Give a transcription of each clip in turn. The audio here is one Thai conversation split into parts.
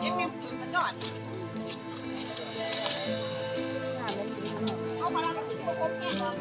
เห็นเป็นปืนมันยอดเอามาแล้วก็ถือว่าครบแน่นอน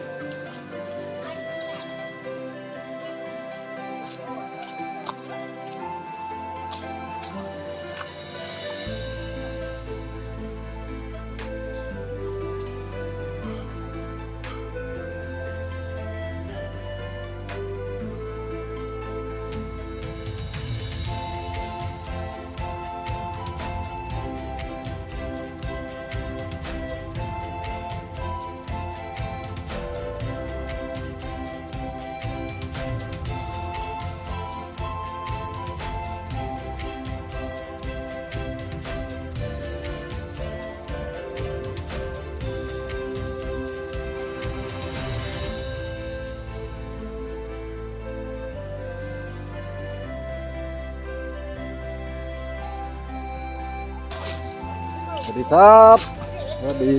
สวัสดีครับสวัสดี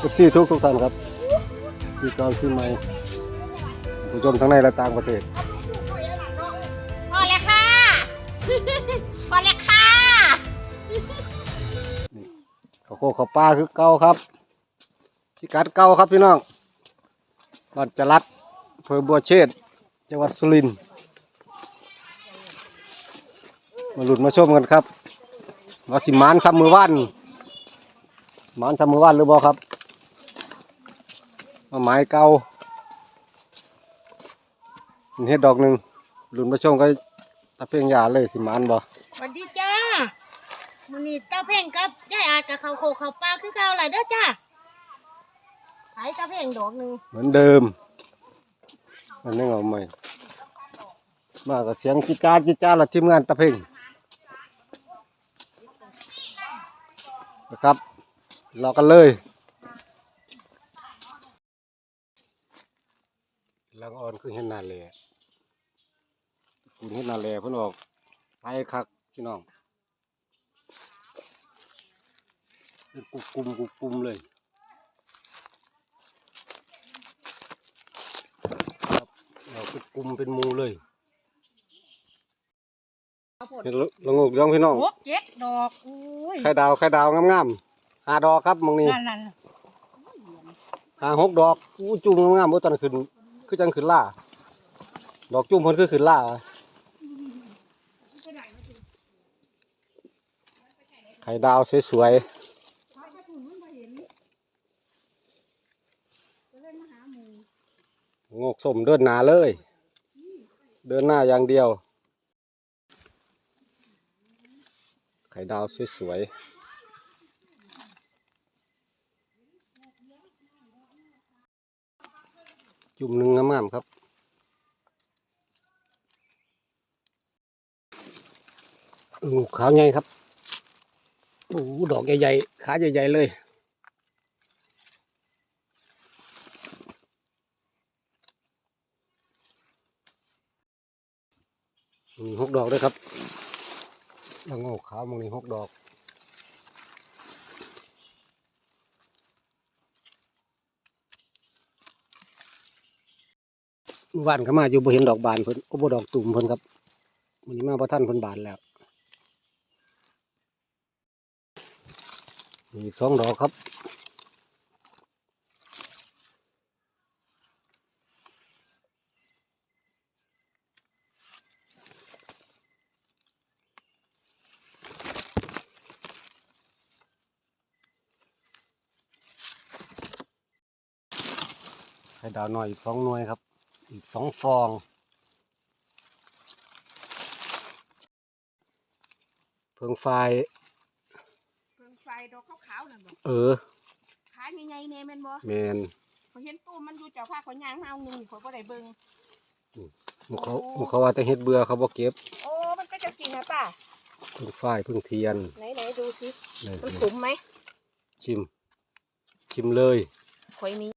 ทุกที่ทุกทุกท่านครับที่เก่าที่ใหม่ผู้ชมทั้งในและต่างประเทศพอแล้วค่ะ พอแล้วค่ะข้าวโคกข้าวปลาคือเก่าครับพิกัดเก่าครับพี่น้องบ้านจรัดอำเภอบัวเชษจังหวัดสุรินทร์มาหลุดมาชมกันครับว่าสิหมานซ้ำมือว่าน หมานซ้ำมือว่านหรือบ่ครับมาหมายเก่าเฮ็ดดอกหนึ่งหลุดมาชมก็ตะเพียงยาเลยสิหมานบ่สวัสดีจ้ามันนี่ตาเพ่งกับยายอาจกับเขาโคเขาปลาคือเก่าหลายเด้อจ้าขายตาเพ่งดอกหนึ่งเหมือนเดิมอันนี้เอาใหม่ มากับเสียงจิจ้าจิจ้าละทีมงานตะเพ่งนะครับ รอกันเลยแล้วอ่อนคือเห็นนาเลยคุณเห็นนาเลยเพิ่นออกไปคักพี่น้องเป็นกุกกุมกุกกุมเลยเราเป็นกลุ่มเป็นหมูเลยเห็นละงกย่องพี่น้องหกเจ็ดดอกอุ้ย ไข่ดาวไข่ดาวงามๆ หาดอกครับมองนี้นั่นนั่นหาหกดอกอู้จุ่มงามๆบ่ตอนขึ้นคือจังขึ้นล่า ดอกจุ่มเพิ่นคือขึ้นล่าไข่ดาวสวยๆงกสมเดินหน้าเลย เดินหน้าอย่างเดียว ไข่ดาวสวยๆ จุ่มหนึ่งงามๆครับงูขาวใหญ่ครับโอ้ดอกใหญ่ๆขาใหญ่ๆเลยมีหกดอกด้วยครับแล้วงูขาวมันมีหกดอก บ้านเขามาอยู่บ่เห็นดอกบานเพิ่นก็บ่ดอกตุ่มเพิ่นครับมันนี้มาพระท่านเพิ่นบานแล้วมีอีกสองดอกครับไข่ดาวน้อยอีกสองหน่วยครับ อีกสองฟอง เพิ่งไฟ เพิ่งไฟดอกขาวๆนั่นบ่เออ ขายใหญ่ๆแน่แม่นบ่แมนเขาเห็นตู้มันอยู่เจ้าผ้าเขาย่างมาเอาหนึ่งเขาบ่ได้เบิ่งหมูเขาหมูเขาว่าแต่เฮ็ดเบื่อเขาบ่เก็บ โอ้มันก็จะสีนะป้าเพิ่งไฟเพิ่งเทียนไหนๆดูสิ นี่มันขุมไหมชิม ชิมเลยข่อยนี้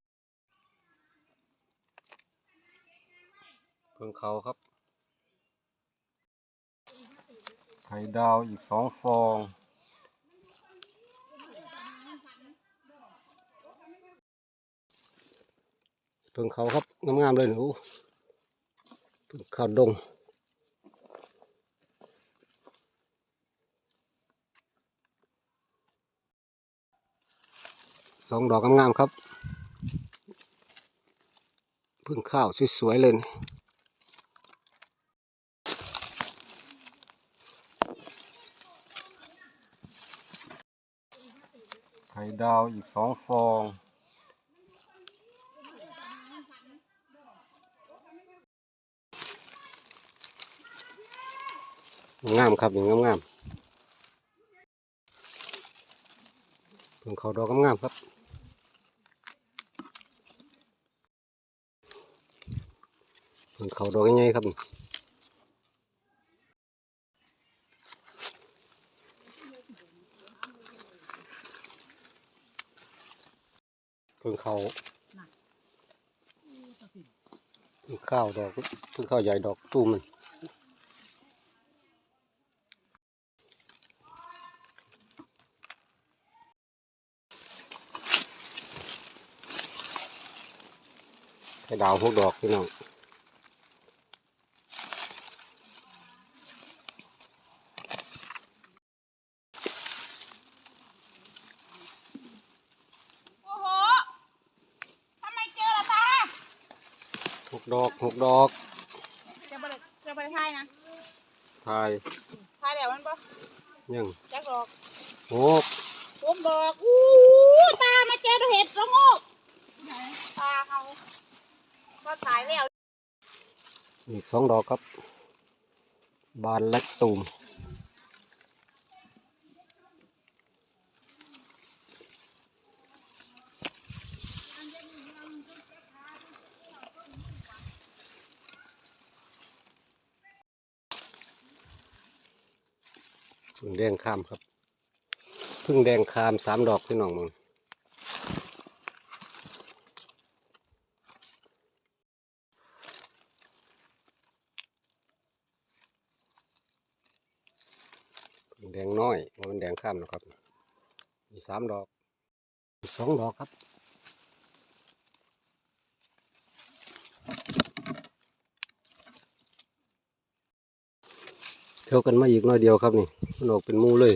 เขาครับ ไข่ดาวอีกสองฟอง เพิ่งเขาครับงามๆเลยหนูเพิ่งเขาดงสองดอกงามๆครับ พึ่งข้าวสวยๆเลยนะ ไข่ดาวอีกสองฟอง งามครับอย่างงามๆเพิ่งเขาดอกงามๆครับเพิ่งเขาดอกใหญ่ๆครับ เพิ่งเขาเพิ่งข้าวดอกเพิ่งข้าวใหญ่ดอกตู้มันไข่ดาวพวกดอกพี่น้อง โอ้โหทำไมเจอละตา หกดอกหกดอกจะบริจะบริทายนะทายทายแล้วมันปะยังจักดอกหกพวกดอกอู้ตามาเจอเห็ดละโงกตาเขาก็ถ่ายแล้วอีกสองดอกครับ บานเล็กตูม พึ่งแดงข้ามครับ พึ่งแดงคามสามดอกพี่น้องมึงพึ่งแดงน้อยมันแดงข้ามนะครับ มีสามดอกสองดอกครับ เท่ากันมาอีกน้อยเดียวครับนี่มันออกเป็นมูเลย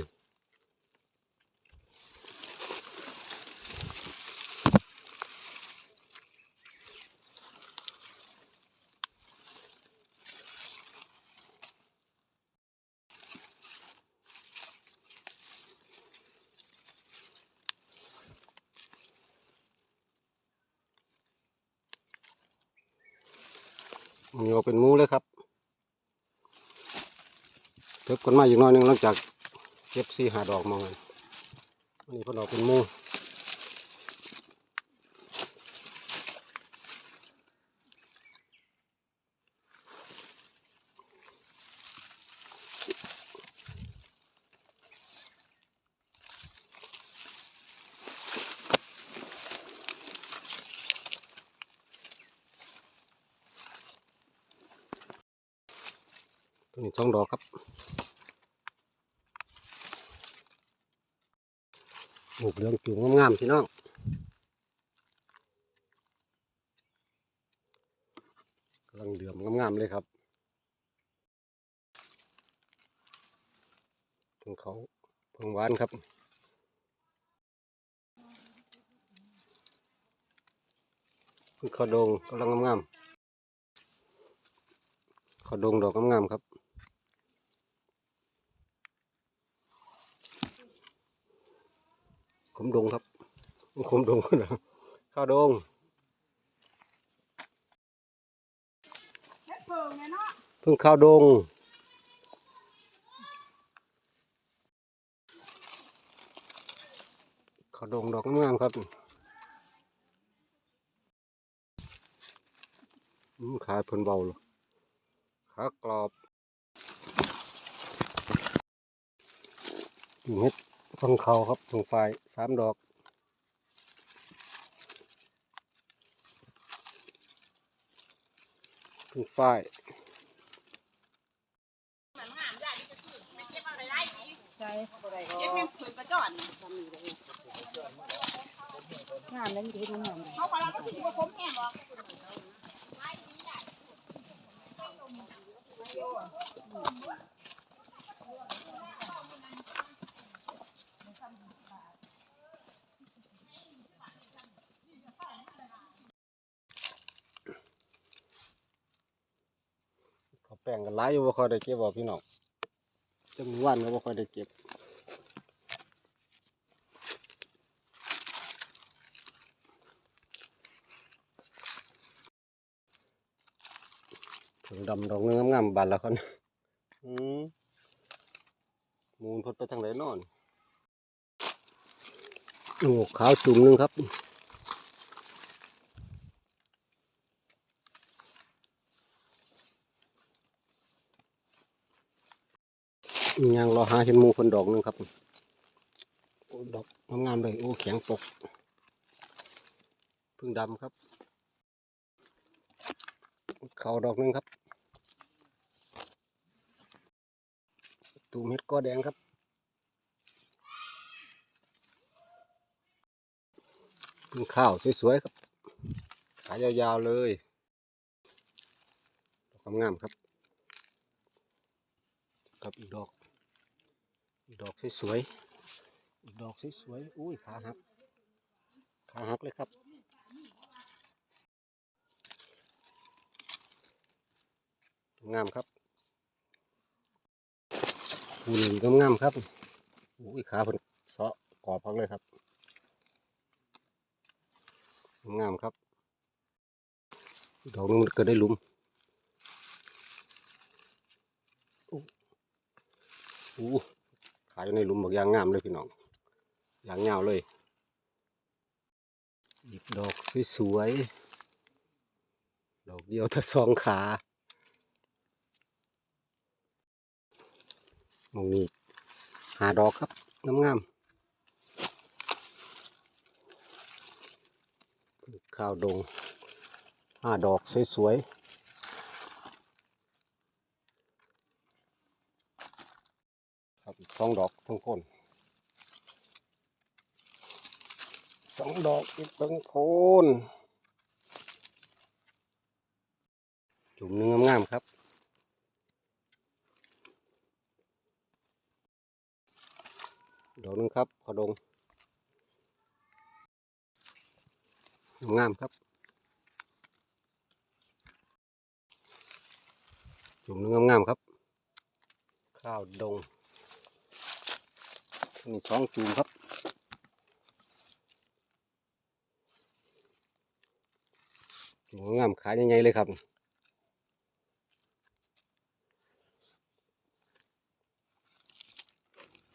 มีออกเป็นหมูเลยครับ เก็บกันมาอีกน้อยหนึงหลังจากเก็บสี่หาดอกมาเลยอันนี้พนดอกเป็นหมู สองดอกครับหมูเหลืองจุ่งงามๆพี่น้องกำลังเดือมงามๆเลยครับเพิ่งเขาเพิ่งหวานครับเพิ่งขาโดงกำลังงามๆขาโดงดอกงามๆครับ ขมดงครับขมดงกันเหรอข้าวดงเฮ็ดเพิ่งเนี่ยเนาะเพิ่งข้าวดงข้าวดงดอกงามๆครับอืมขายเพิ่นเบาเลยขากรอบอยู่เฮ็ด ฟังเขาครับฟังไฟสามดอกพึ่งฝ้ายเหมือนงามใหญ่จะขึ้นไม่เก็บเอาได้ได้ดีใช่เก็บเงินคืนกระจอนงามแล้วมีแต่เฮ็ดงามๆเขาขอเราก็ถือว่าผมแห้งหรอก แป้งก็หลายอยู่บ่ค่อยได้เก็บบ่พี่น้องจังหวันก็บ่ค่อยได้เก็บถึงดำดอกนึงงามบานละคนอืมมูลพดไปทางไหนนอนโอ้ขาวจุ่มหนึงครับ ยังรอหาเห็นมูคนดอกหนึงครับดอกงามๆเลยโอ้แข็งปกพึ่งดำครับ เขาดอกหนึงครับ ตูมเม็ดก็แดงครับพึ่งข้าวสวยๆครับขายยาวๆเลยดอกงามครับกับอีกดอก อีกดอกสวยๆ อีกดอกสวยๆ อุ้ยขาหัก ขาหักเลยครับ งามครับหูหนึ่งก็งามครับ อุ้ยขาเพิ่นเสาะกรอบพักเลยครับ งามครับ ดอกนึงมันกิดได้ลุมอู้ ขายในหลุมบักยางงามเลยพี่น้องยางเงาเลยอีกดอกสวยๆดอกเดียวแต่สองขามองนี้หาดอกครับงามๆข้าวดงห้าดอกสวยๆ ครับสองดอกทั้งคนสองดอกอีกทั้งคนจุ่มนึ่งงามๆครับดอกนึงครับขอดงงามครับ จุ่มนึ่งงามๆครับ ข้าวดง นี่ท้องจูมครับจูงงามขายใหญ่เลยครับ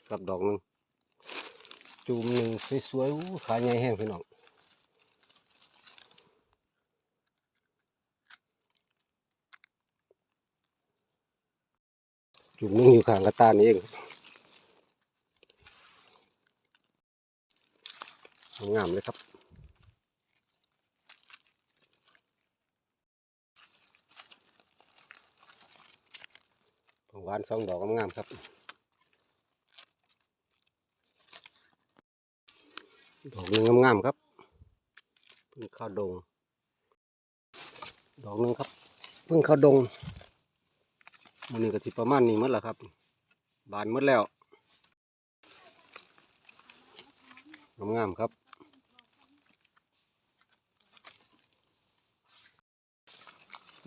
กับดอกหนึ่งจูมหนึ่งสวยๆขายใหญ่แห้งพี่น้องจูมหนึ่งอยู่ข้างกระตานี่เอง งามเลยครับหวานสองดอกงามๆครับดอกนึงงามๆครับเพึ่งเข้าวดง ดอกนึงครับ เพึ่งเข้าวดงมันนี้ก็สิประมาณนี้หมดแล้วครับ บานหมดแล้วงามๆครับ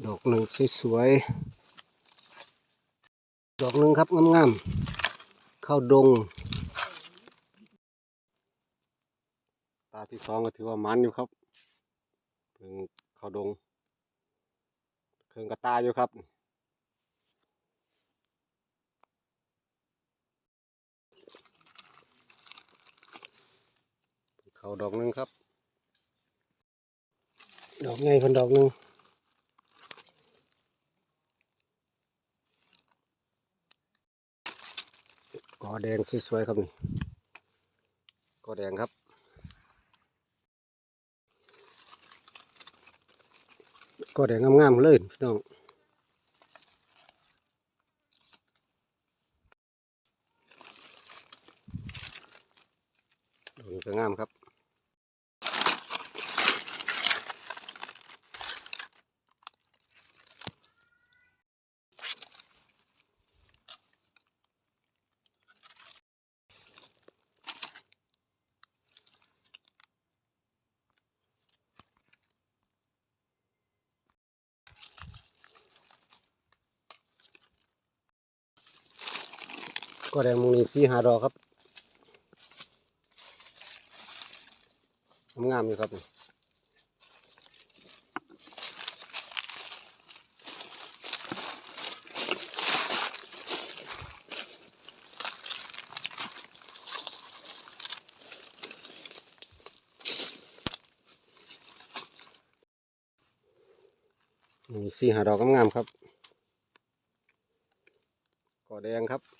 ดอกหนึ่งสวยๆ ดอกหนึ่งครับงามๆ เข้าดง ตาที่สองก็ถือว่ามันอยู่ครับเพิ่งเข้าดง เครื่องกระตาอยู่ครับเขาดอกหนึ่งครับ ดอกใหญ่คนดอกหนึ่ง กอแดงสวยๆครับนี่กอแดงครับ กอแดงงามๆเลยพี่น้องดอกก็งามครับ ก็แดงมุงนี้สี่หาดอกครับงามๆอยู่ครับนี่สีหาดอกงามๆครับก็แดงครับ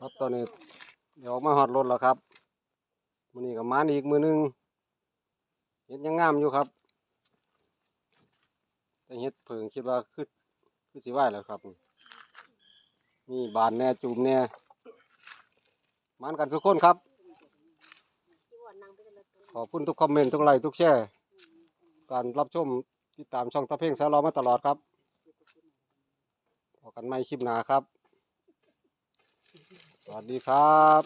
ครับตอนนี้เดี๋ยวออกมาหอดรถแล้วครับมือนี้กับมานอีกมือหนึงเห็ดยังงามอยู่ครับ แต่เห็ดเพิ่งคิดว่าคือคือสิไหวแล้วครับมีบานแน่จูมแน่มันกันทุกคนครับ ขอบคุณทุกคอมเมนต์ทุกไลค์ทุกแชร์ การรับชมติดตามช่องตะเพ่งสารอมาตลอดครับพบกันใหม่คลิปหน้าครับ สวัสดีครับ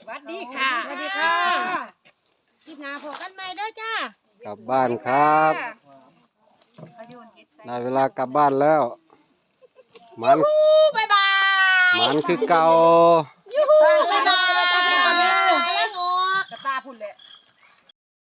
สวัสดีค่ะสวัสดีค่ะคลิปหน้าพบกันใหม่เด้อจ้ากลับบ้านครับได้เวลากลับบ้านแล้วหมันบ๊ายบายหมันคือเก่าบ๊ายบ